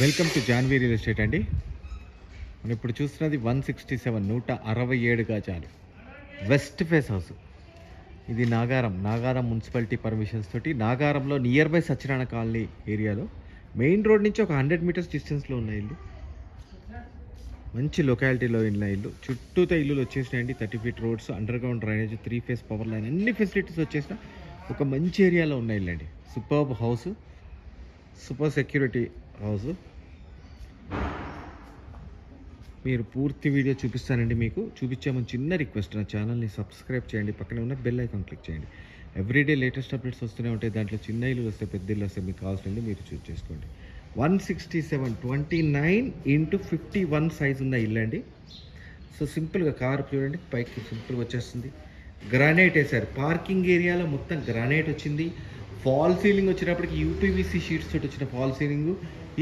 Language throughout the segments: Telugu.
Welcome to Janvi real estate అండి. మనం ఇప్పుడు చూస్తున్నది వన్ సిక్స్టీ సెవెన్ నూట అరవై ఏడు గజాలు వెస్ట్ ఫేస్ హౌస్. ఇది నాగారం నాగారం మున్సిపాలిటీ పర్మిషన్స్ తోటి నాగారంలో నియర్ బై సత్యనారాయణ కాలనీ ఏరియాలో. మెయిన్ రోడ్ నుంచి ఒక హండ్రెడ్ మీటర్స్ డిస్టెన్స్లో ఉన్న ఇల్లు. మంచి లొకాలిటీలో ఉన్న ఇల్లు. చుట్టూతో ఇల్లులు వచ్చేసినాయండి. Thirty feet roads underground drainage three phase power line అన్ని ఫెసిలిటీస్ వచ్చేసిన ఒక మంచి ఏరియాలో ఉన్న ఇల్లు అండి superb house. Super security house మీరు పూర్తి వీడియో చూపిస్తానండి మీకు. చూపించామని చిన్న రిక్వెస్ట్ నా ఛానల్ని సబ్స్క్రైబ్ చేయండి. పక్కనే ఉన్న బెల్ ఐకాన్ క్లిక్ చేయండి. ఎవ్రీడే లేటెస్ట్ అప్డేట్స్ వస్తూనే ఉంటాయి. దాంట్లో చిన్న ఇల్లు వస్తే పెద్ద ఇల్లు వస్తే మీకు కావాల్సింది మీరు చూస్ చేసుకోండి. One sixty seven twenty nine into fifty one size ఉన్న ఇల్లు అండి. సో సింపుల్గా కార్ చూడండి. పైకి సింపుల్గా వచ్చేస్తుంది. గ్రానైట్ వేసారు పార్కింగ్ ఏరియాలో మొత్తం గ్రానైట్ వచ్చింది. ఫాల్ సీలింగ్ వచ్చినప్పటికి యూపీవీసీ షీట్స్ తోటి వచ్చిన ఫాల్ సీలింగ్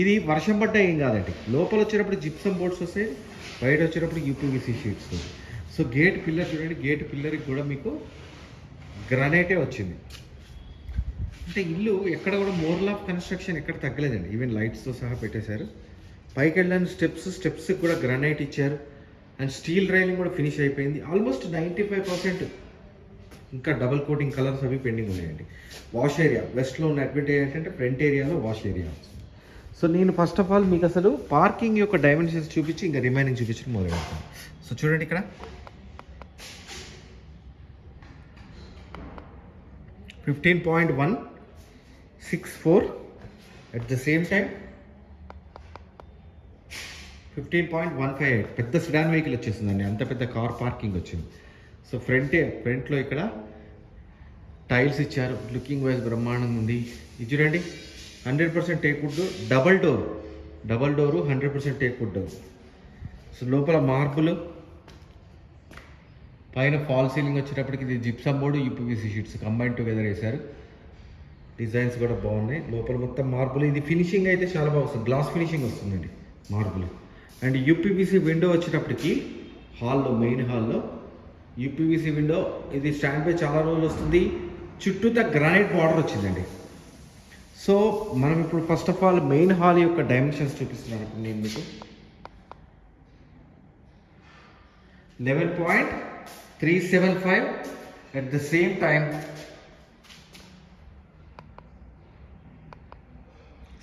ఇది వర్షం పడ్డా ఏం కాదండి. లోపల వచ్చేటప్పుడు జిప్సమ్ బోర్డ్స్ వస్తాయి బయట వచ్చేటప్పుడు UPVC sheets so gate pillar చూడండి గేట్ పిల్లర్కి కూడా మీకు గ్రనైటే వచ్చింది. అంటే ఇల్లు ఎక్కడ కూడా మోర్ల్ ఆఫ్ కన్స్ట్రక్షన్ ఎక్కడ తగ్గలేదండి. ఈవెన్ లైట్స్తో సహా పెట్టేశారు. పైకి వెళ్ళడానికి స్టెప్స్ స్టెప్స్కి కూడా గ్రనైట్ ఇచ్చారు. అండ్ స్టీల్ రైలింగ్ కూడా ఫినిష్ అయిపోయింది. ఆల్మోస్ట్ నైంటీ ఫైవ్ పర్సెంట్ ఇంకా డబుల్ కోటింగ్ కలర్స్ అవి పెండింగ్ ఉన్నాయండి. వాష్ ఏరియా వెస్ట్లో ఉన్న అడ్వాంటేజ్ ఏంటంటే ఫ్రంట్ ఏరియాలో వాష్ ఏరియా సో నేను ఫస్ట్ ఆఫ్ ఆల్ మీకు అసలు పార్కింగ్ యొక్క డైమెన్షన్స్ చూపించి ఇంకా రిమైనింగ్ చూపించడం మొదలు పెడతాను సో చూడండి ఇక్కడ. Fifteen point one six four at the same time fifteen point one five eight పెద్ద సిడాన్ వెహికల్ వచ్చేసిందండి. అంత పెద్ద కార్ పార్కింగ్ వచ్చింది. సో ఫ్రంటే ఫ్రంట్లో ఇక్కడ టైల్స్ ఇచ్చారు. లుకింగ్ వైజ్ బ్రహ్మాండంగా ఉంది. ఇది చూడండి. Hundred percent teak wood double door. Double door hundred percent teak wood door so లోపల మార్పులు. పైన ఫాల్ సీలింగ్ వచ్చేటప్పటికి ఇది gypsum board UPVC sheets combine together వేశారు. డిజైన్స్ కూడా బాగున్నాయి. లోపల మొత్తం మార్పులు. ఇది ఫినిషింగ్ అయితే చాలా బాగా వస్తుంది. గ్లాస్ ఫినిషింగ్ వస్తుందండి మార్పులు. అండ్ యూపీవీసీ విండో వచ్చేటప్పటికి హాల్లో మెయిన్ హాల్లో యూపీవీసీ విండో. ఇది స్టాండ్ పై చాలా రోజులు వస్తుంది. చుట్టూతా గ్రానైట్ బార్డర్ వచ్చిందండి. సో మనం ఇప్పుడు first of all main hall యొక్క డైమెన్షన్స్ చూపిస్తున్నాను ఇప్పుడు నేను మీకు. Eleven point three seven five at the same time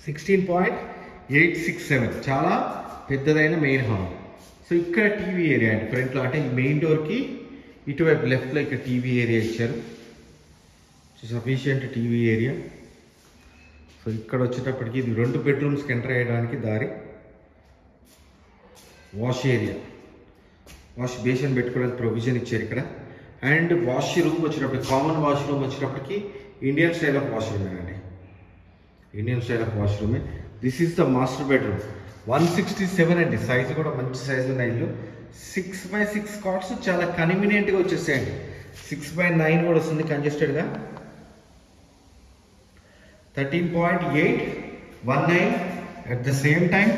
sixteen point eight six seven చాలా పెద్దదైన మెయిన్ హాల్ సో ఇక్కడ టీవీ ఏరియా అండి. ఫ్రంట్లో అంటే మెయిన్ డోర్కి ఇటువైపు లెఫ్ట్లో ఇక్కడ టీవీ ఏరియా ఇచ్చారు. సఫిషియంట్ టీవీ ఏరియా సో ఇక్కడ వచ్చేటప్పటికి ఇది రెండు బెడ్రూమ్స్కి ఎంటర్ అయ్యడానికి దారి వాష్ ఏరియా వాష్ బేసిన్ పెట్టుకోవడానికి ప్రొవిజన్ ఇచ్చారు ఇక్కడ. అండ్ వాష్ రూమ్ వచ్చినప్పటికి కామన్ వాష్ రూమ్ వచ్చినప్పటికి Indian style of wash room అండి Indian style of wash room this is the master bedroom one sixty seven అండి. సైజు కూడా మంచి సైజు ఉన్న ఇల్లు. సిక్స్ బై సిక్స్ కాట్స్ చాలా కన్వీనియంట్గా వచ్చేసాయండి సిక్స్ బై నైన్ కూడా వస్తుంది కంజెస్టెడ్గా thirteen point eight one nine at the same time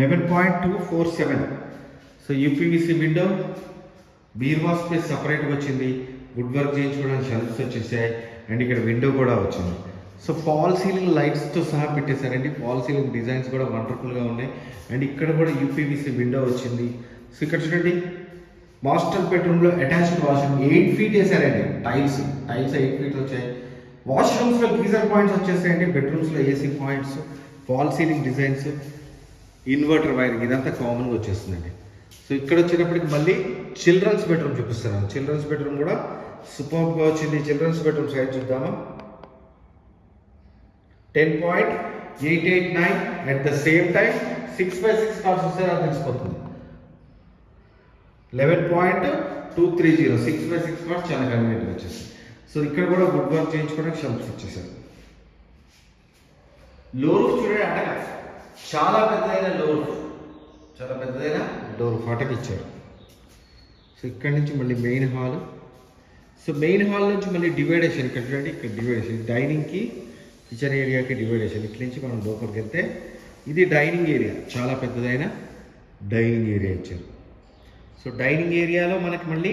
eleven point two four seven so UPVC window బీర్వా space సపరేట్గా వచ్చింది. వుడ్ వర్క్ చేయించుకోవడానికి షెల్ఫ్స్ వచ్చేసాయి. అండ్ ఇక్కడ విండో కూడా వచ్చింది. సో ఫాల్ సీలింగ్ లైట్స్తో సహా పెట్టేశారండి. ఫాల్ సీలింగ్ డిజైన్స్ కూడా వండర్ఫుల్గా ఉన్నాయి. అండ్ ఇక్కడ కూడా యూపీవీసీ విండో వచ్చింది. సో ఇక్కడ చూడండి. మాస్టర్ బెడ్రూమ్లో అటాచ్డ్ వాష్రూమ్ ఎయిట్ ఫీట్ వేసారండి. టైల్స్ టైల్స్ ఎయిట్ ఫీట్ వచ్చాయి. వాష్రూమ్స్లో గీజర్ పాయింట్స్ వచ్చేసాయండి బెడ్రూమ్స్లో AC points fall ceiling designs inverter wiring ఇదంతా కామన్గా వచ్చేస్తుందండి. సో ఇక్కడ వచ్చేటప్పటికి మళ్ళీ చిల్డ్రన్స్ బెడ్రూమ్ చూపిస్తున్నాను. చిల్డ్రన్స్ బెడ్రూమ్ కూడా సూపర్గా వచ్చింది. చిల్డ్రన్స్ బెడ్రూమ్ సైడ్ చూద్దామా? Ten point eight eight nine at the same time six by six cards వస్తే నాకు తెలిసిపోతుంది. Eleven point two three zero six by six cards చాలా కన్వీనియంట్గా వచ్చేసి. సో ఇక్కడ కూడా వుడ్ వర్క్ చేయించుకోవడానికి షెల్ఫ్స్ వచ్చేసారు లోరు చూడండి అటక చాలా పెద్దదైన లోరు చాలా పెద్దదైన డోర్ అటక ఇచ్చారు. సో ఇక్కడ నుంచి మళ్ళీ main hall so main hall నుంచి మళ్ళీ డివైడేషన్ ఇక్కడ చూడండి ఇక్కడ డివైడేషన్ డైనింగ్కి కిచెన్ ఏరియాకి డివైడేషన్ ఇట్ల నుంచి మనం లోపలికి వెళ్తే ఇది డైనింగ్ ఏరియా చాలా పెద్దదైన డైనింగ్ ఏరియా ఇచ్చారు. సో డైనింగ్ ఏరియాలో మనకి మళ్ళీ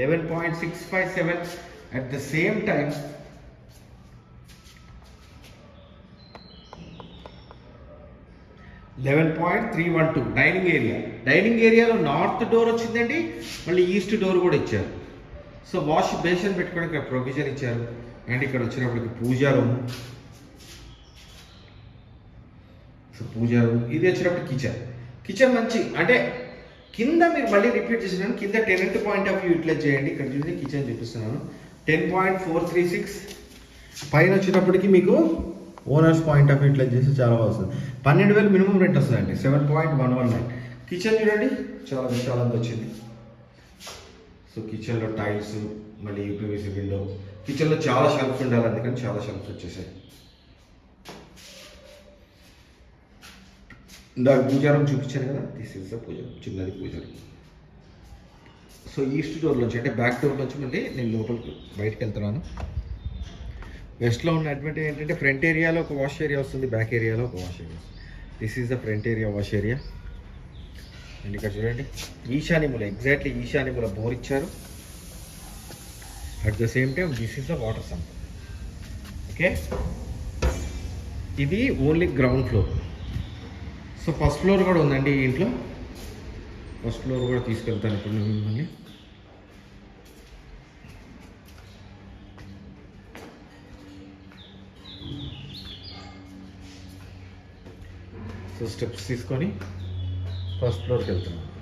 eleven point six five seven at the same time eleven point three one two dining area dining ఏరియాలో నార్త్ డోర్ వచ్చిందండి మళ్ళీ ఈస్ట్ డోర్ కూడా ఇచ్చారు. సో వాష్ బేషన్ పెట్టుకోవడానికి ఇక్కడ ప్రొవిజన్ ఇచ్చారు. అండ్ ఇక్కడ వచ్చినప్పటికి pooja room so pooja room ఇది వచ్చినప్పుడు కిచెన్ కిచెన్ మంచి అంటే కింద మీరు మళ్ళీ రిపీట్ చేసినాను కింద tenant point of view utilise చేయండి. ఇక్కడ చూసి కిచెన్ చూపిస్తున్నాను. Ten point four three six పైన వచ్చేటప్పటికి మీకు ఓనర్స్ పాయింట్ ఆఫ్ యూటిలైజ్ చేసి చాలా వస్తుంది. పన్నెండు వేలు మినిమం రెంట్ వస్తుందండి. Seven point one one nine kitchen చూడండి. చాలా విశాలంగా వచ్చింది. సో కిచెన్లో టైల్స్ మళ్ళీ యూపీవీసీ విండో కిచెన్లో చాలా షెల్ఫ్స్ ఉండాలి. అందుకని చాలా షెల్ఫ్స్ వచ్చేసాయి. ఇందాక పూజారం చూపించాను కదా? దిస్ ఇస్ ద పూజ చిన్నది పూజారం సో ఈస్ట్ డోర్ నుంచి అంటే బ్యాక్ డోర్ నుంచి మళ్ళీ నేను లోపలికి బయటకు వెళ్తున్నాను. వెస్ట్లో ఉన్న అడ్వాంటేజ్ ఏంటంటే ఫ్రంట్ ఏరియాలో ఒక వాష్ ఏరియా వస్తుంది బ్యాక్ ఏరియాలో ఒక wash area this is the front area wash area and ఇక్కడ చూడండి ఈశాన్యముల ఎగ్జాక్ట్లీ ఈశాన్యముల బోర్ ఇచ్చారు. At the same time this is the water sump okay ఇది only ground floor so first floor కూడా ఉందండి ఈ ఇంట్లో. ఫస్ట్ ఫ్లోర్ కూడా తీసుకెళ్తాను ఇప్పుడు నేను మిమ్మల్ని. సో స్టెప్స్ తీసుకొని ఫస్ట్ ఫ్లోర్కి వెళ్తున్నాను.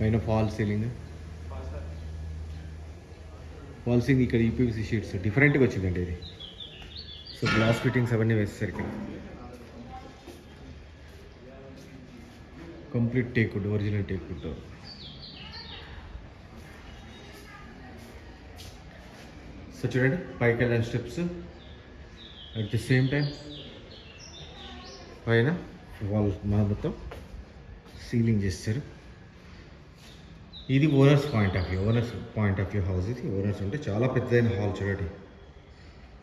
పైన ఫాల్ సీలింగ్. ఫాల్ సీలింగ్ ఇక్కడ ఈపీవీసీ షీట్స్ డిఫరెంట్గా వచ్చిందండి ఇది. సో గ్లాస్ ఫిట్టింగ్స్ అవన్నీ వేసేసరికి complete teakwood original teakwood so చూడండి పైకి వెళ్ళిన steps at the same time పైన వాల్ మా మొత్తం సీలింగ్ చేస్తారు. ఇది owners point of view. Owners point of view house ఇది. ఓనర్స్ అంటే చాలా పెద్దదైన హాల్ చూడండి.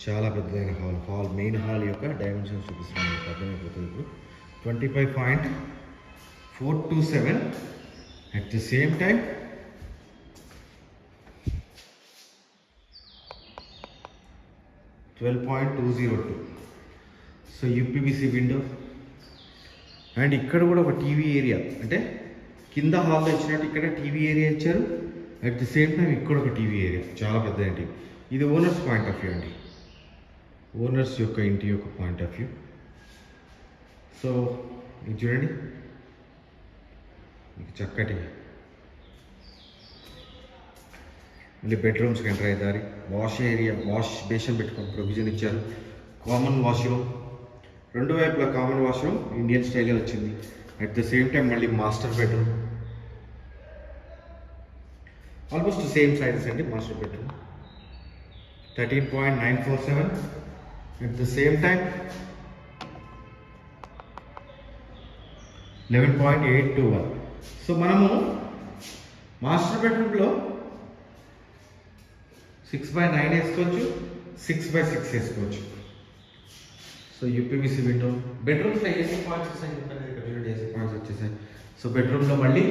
చాలా పెద్దదైన హాల్. హాల్ మెయిన్ హాల్ యొక్క డైమెన్షన్స్ చూపిస్తున్నాను. మీకు అర్థమైపోతుంది ఇప్పుడు. Twenty five point four two seven at the same time twelve point two zero two. So UPVC window. And ఇక్కడ కూడా ఒక టీవీ ఏరియా. అంటే కింద హాల్లో ఇచ్చినట్టు ఇక్కడ టీవీ ఏరియా ఇచ్చారు. అట్ ది సేమ్ టైం ఇక్కడ ఒక టీవీ ఏరియా. చాలా పెద్ద టీవీ ఇది ఓనర్స్ పాయింట్ ఆఫ్ వ్యూ అండి. ఓనర్స్ యొక్క ఇంటి యొక్క పాయింట్ ఆఫ్ వ్యూ. సో ఇది చూడండి. మీకు చక్కటి మళ్ళీ బెడ్రూమ్స్కి ఎంటర్ అయ్యే దారి. వాష్ ఏరియా వాష్ బేషన్ పెట్టుకొని ప్రొవిజన్ ఇచ్చారు. కామన్ వాష్రూమ్ రెండు వైపులా కామన్ వాష్రూమ్ ఇండియన్ స్టైల్లో వచ్చింది. అట్ ద సేమ్ టైం మళ్ళీ master bedroom almost same sizes అండి master bedroom thirteen point nine four seven at the same time eleven point eight two one so మనము మాస్టర్ బెడ్రూమ్లో సిక్స్ బై నైన్ వేసుకోవచ్చు సిక్స్ బై సిక్స్ వేసుకోవచ్చు. సో యూపీవీసీ విండో బెడ్రూమ్స్లో ఏసీ పాయింట్స్ వస్తాయి చెప్పాను ఇక్కడ చూడండి ఏసీ పాయింట్స్ వచ్చేసాయి సో బెడ్రూమ్లో మళ్ళీ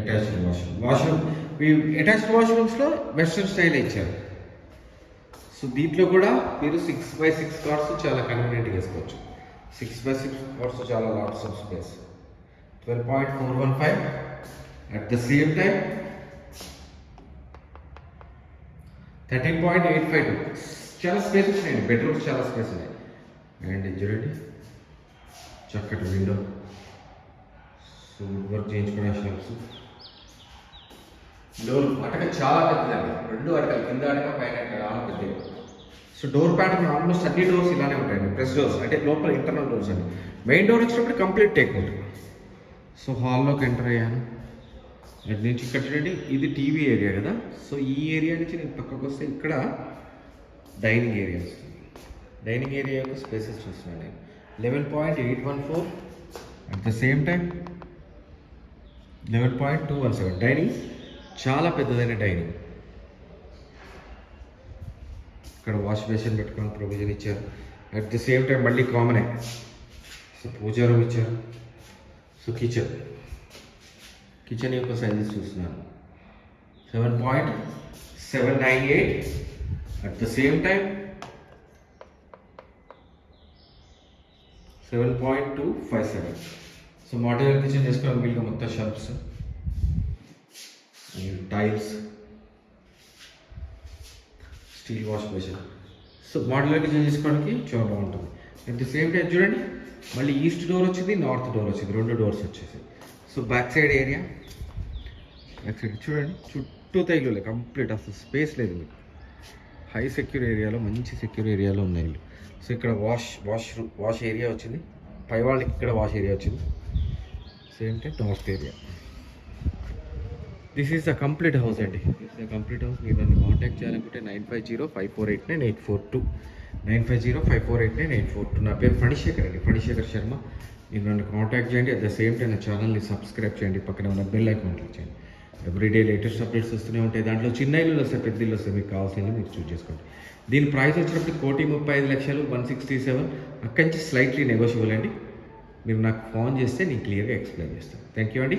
అటాచ్డ్ వాష్రూమ్ వాష్రూమ్ ఈ అటాచ్డ్ వాష్రూమ్స్లో వెస్ట్రన్ స్టైల్ ఇచ్చారు. సో దీంట్లో కూడా మీరు సిక్స్ బై సిక్స్ కార్డ్స్ చాలా కన్వీనియంట్గా వేసుకోవచ్చు. సిక్స్ బై సిక్స్ కార్డ్స్ చాలా lots of space twelve point four one five at the same time thirteen point eight five two చాలా స్పేస్ ఉన్నాయండి. బెడ్రూమ్స్ చాలా స్పేస్ ఉన్నాయి. అండ్ చూడండి. చక్కటి విండో సో వర్క్ చేయించుకునే షాప్స్ డోర్ అటక చాలా పెద్దదండి. రెండు అటకలు కింద అటక పైన అటక చాలా పెద్దవి సో డోర్ ప్యాటర్న్ ఆల్మోస్ట్ అన్ని డోర్స్ ఇలానే ఉంటాయండి. ప్రెస్ డోర్స్ అంటే లోపల ఇంటర్నల్ డోర్స్ అండి. మెయిన్ డోర్ వచ్చినప్పుడు కంప్లీట్ టేక్ ఉంటుంది సో హాల్లోకి ఎంటర్ అయ్యాను. అటు నుంచి ఇక్కడ చూడండి ఇది టీవీ ఏరియా కదా. సో ఈ ఏరియా నుంచి నేను పక్కకు వస్తే ఇక్కడ డైనింగ్ ఏరియా వస్తుంది. డైనింగ్ ఏరియా యొక్క స్పేసెస్ చూస్తున్నాను నేను. Eleven point eight one four at the same time eleven point two one seven. Dining చాలా పెద్దదైన డైనింగ్. ఇక్కడ వాష్ బేసిన్ పెట్టుకొని ప్రొవిజన్ ఇచ్చారు. అట్ ది సేమ్ టైం మళ్ళీ కామనే. సో పూజా రూమ్ ఇచ్చారు. సో కిచెన్ కిచెన్ యొక్క సైజెస్ చూస్తున్నాను. Seven point seven nine eight at the same time seven point two five seven so model kitchen చేసుకోవడం వీలుగా మొత్తం shelves tiles steel wash basin so model kitchen చేసుకోవడానికి చాలా బాగుంటుంది. అట్ ది సేమ్ టైం చూడండి మళ్ళీ ఈస్ట్ డోర్ వచ్చింది నార్త్ డోర్ వచ్చింది రెండు డోర్స్ వచ్చేసి so back side area back side చూడండి చుట్టూ తైలు కంప్లీట్ అసలు స్పేస్ లేదు మీకు. హై సెక్యూర్ ఏరియాలో మంచి సెక్యూర్ ఏరియాలో ఉన్నాయి ఇల్లు. సో ఇక్కడ వాష్ వాష్ వాష్ ఏరియా వచ్చింది. పై వాళ్ళకి ఇక్కడ వాష్ ఏరియా వచ్చింది. Same time north area this is the complete house అండి దిస్ ద కంప్లీట్ హౌస్ మీరు నన్ను కాంటాక్ట్ చేయాలనుకుంటే nine five zero five four eight nine eight four two nine five zero five four eight nine eight four two నా పేరు ఫణిశేఖర్ అండి. ఫణిశేఖర్ శర్మ. మీరు నన్ను కాంటాక్ట్ చేయండి. అట్ ద సేమ్ టైం నా ఛానల్ని సబ్స్క్రైబ్ చేయండి. పక్కన ఉన్న బెల్ ఐకాన్ క్లిక్ చేయండి. ఎవ్రీడే లేటెస్ట్ అప్డేట్స్ వస్తూనే ఉంటాయి. దాంట్లో చిన్న ఇల్లు వస్తాయి పెద్ద ఇల్లు వస్తాయి. మీకు కావాల్సిన మీరు చూస్ చేసుకోండి. దీని ప్రైస్ వచ్చినప్పుడు కోటి ముప్పై ఐదు లక్షలు వన్ సిక్స్టీ సెవెన్ అక్కడి నుంచి స్లైట్లీ నెగోషియబుల్ అండి. మీరు నాకు ఫోన్ చేస్తే నేను క్లియర్గా ఎక్స్ప్లెయిన్ చేస్తాను. థ్యాంక్ యూ అండి